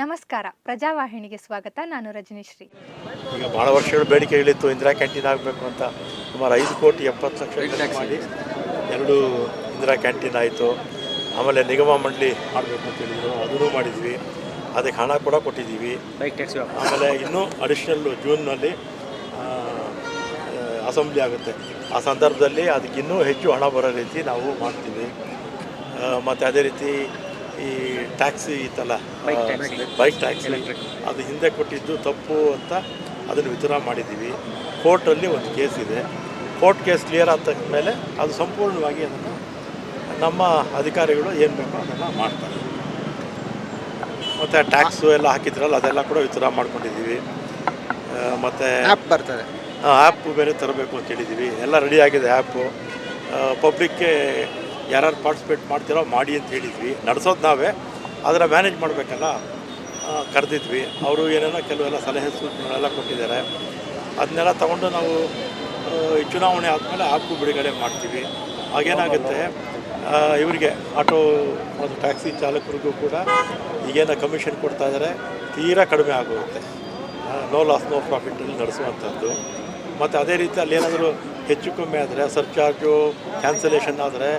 ನಮಸ್ಕಾರ. ಪ್ರಜಾವಾಹಿನಿಗೆ ಸ್ವಾಗತ. ನಾನು ರಜನಿಶ್ರೀ. ಈಗ ಭಾಳ ವರ್ಷಗಳ ಬೇಡಿಕೆಗಳಿತ್ತು ಇಂದಿರಾ ಕ್ಯಾಂಟೀನ್ ಆಗಬೇಕು ಅಂತ ಸುಮಾರು ಐದು ಕೋಟಿ ಎಪ್ಪತ್ತು ಲಕ್ಷ ಖರ್ಚು ಮಾಡಿ ಎರಡು ಇಂದಿರಾ ಕ್ಯಾಂಟೀನ್ ಆಯಿತು. ಆಮೇಲೆ ನಿಗಮ ಮಂಡಳಿ ಮಾಡಬೇಕು ಅಂತ ಹೇಳಿದ್ರು. ಅದನ್ನು ಮಾಡಿದ್ವಿ. ಅದಕ್ಕೆ ಹಣ ಕೂಡ ಕೊಟ್ಟಿದ್ದೀವಿ. ಆಮೇಲೆ ಇನ್ನೂ ಅಡಿಷನಲ್ ಜೂನ್ನಲ್ಲಿ ಅಸೆಂಬ್ಲಿ ಆಗುತ್ತೆ. ಆ ಸಂದರ್ಭದಲ್ಲಿ ಅದಕ್ಕೆ ಇನ್ನೂ ಹೆಚ್ಚು ಹಣ ಬರೋ ರೀತಿ ನಾವು ಮಾಡ್ತೀವಿ. ಮತ್ತು ಅದೇ ರೀತಿ ಈ ಟ್ಯಾಕ್ಸಿ ಇತ್ತಲ್ಲ. Bike taxi. ಅದು ಹಿಂದೆ ಕೊಟ್ಟಿದ್ದು ತಪ್ಪು ಅಂತ ಅದನ್ನು ವಿತರಣೆ ಮಾಡಿದ್ದೀವಿ. ಕೋರ್ಟಲ್ಲಿ ಒಂದು ಕೇಸ್ ಇದೆ. ಕೋರ್ಟ್ ಕೇಸ್ ಕ್ಲಿಯರ್ ಆದ ಮೇಲೆ ಅದು ಸಂಪೂರ್ಣವಾಗಿ ಅದನ್ನು ನಮ್ಮ ಅಧಿಕಾರಿಗಳು ಏನು ಬೇಕೋ ಅದನ್ನು ಮಾಡ್ತಾರೆ. ಮತ್ತು ಟ್ಯಾಕ್ಸು ಎಲ್ಲ ಹಾಕಿದ್ರಲ್ಲ ಅದೆಲ್ಲ ಕೂಡ ವಿತರಣೆ ಮಾಡ್ಕೊಂಡಿದ್ದೀವಿ. ಮತ್ತು ಆ್ಯಪ್ ಬರ್ತದೆ. ಆ್ಯಪ್ ಬೇರೆ ತರಬೇಕು ಅಂತ ಹೇಳಿದ್ದೀವಿ. ಎಲ್ಲ ರೆಡಿ ಆಗಿದೆ ಆ್ಯಪು. ಪಬ್ಲಿಕ್ಗೆ ಯಾರ್ಯಾರು ಪಾರ್ಟಿಸಿಪೇಟ್ ಮಾಡ್ತೀರೋ ಮಾಡಿ ಅಂತ ಹೇಳಿದ್ವಿ. ನಡೆಸೋದು ನಾವೇ ಅದರ ಮ್ಯಾನೇಜ್ ಮಾಡಬೇಕಲ್ಲ? ಕರೆದಿದ್ವಿ. ಅವರು ಏನೇನೋ ಕೆಲವೆಲ್ಲ ಸಲಹೆ ಸೂಚನೆಗಳೆಲ್ಲ ಕೊಟ್ಟಿದ್ದಾರೆ. ಅದನ್ನೆಲ್ಲ ತಗೊಂಡು ನಾವು ಚುನಾವಣೆ ಆದಮೇಲೆ ಆ್ಯಪು ಬಿಡುಗಡೆ ಮಾಡ್ತೀವಿ. ಹಾಗೇನಾಗುತ್ತೆ ಇವರಿಗೆ ಆಟೋ ಮತ್ತು ಟ್ಯಾಕ್ಸಿ ಚಾಲಕರಿಗೂ ಕೂಡ ಈಗೇನೋ ಕಮಿಷನ್ ಕೊಡ್ತಾ ಇದ್ದಾರೆ ತೀರಾ ಕಡಿಮೆ ಆಗೋಗುತ್ತೆ. ನೋ ಲಾಸ್ ನೋ ಪ್ರಾಫಿಟಲ್ಲಿ ನಡೆಸುವಂಥದ್ದು. ಮತ್ತು ಅದೇ ರೀತಿ ಅಲ್ಲಿ ಏನಾದರೂ ಹೆಚ್ಚು ಕಮ್ಮಿ ಆದರೆ ಸರ್ಚಾರ್ಜು ಕ್ಯಾನ್ಸಲೇಷನ್ ಆದರೆ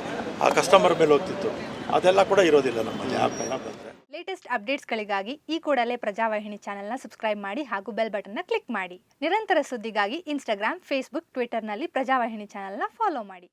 ಆ ಕಸ್ಟಮರ್ ಮೇಲೆ ಹೋಗ್ತಿತ್ತು. ಅದೆಲ್ಲ ಕೂಡ ಇರೋದಿಲ್ಲ ನಮ್ಮಲ್ಲಿ ಎಲ್ಲ ಬಂದರೆ. ಲೇಟೆಸ್ಟ್ ಅಪ್ಡೇಟ್ಸ್ಗಳಿಗಾಗಿ ಈ ಕೂಡಲೇ ಪ್ರಜಾವಾಹಿನಿ ಚಾನೆಲ್ನ ಸಬ್ಸ್ಕ್ರೈಬ್ ಮಾಡಿ ಹಾಗೂ ಬೆಲ್ ಬಟನ್ನ ಕ್ಲಿಕ್ ಮಾಡಿ. ನಿರಂತರ ಸುದ್ದಿಗಾಗಿ ಇನ್ಸ್ಟಾಗ್ರಾಮ್ ಫೇಸ್ಬುಕ್ ಟ್ವಿಟರ್ನಲ್ಲಿ ಪ್ರಜಾವಾಹಿನಿ ಚಾನೆಲ್ನ ಫಾಲೋ ಮಾಡಿ.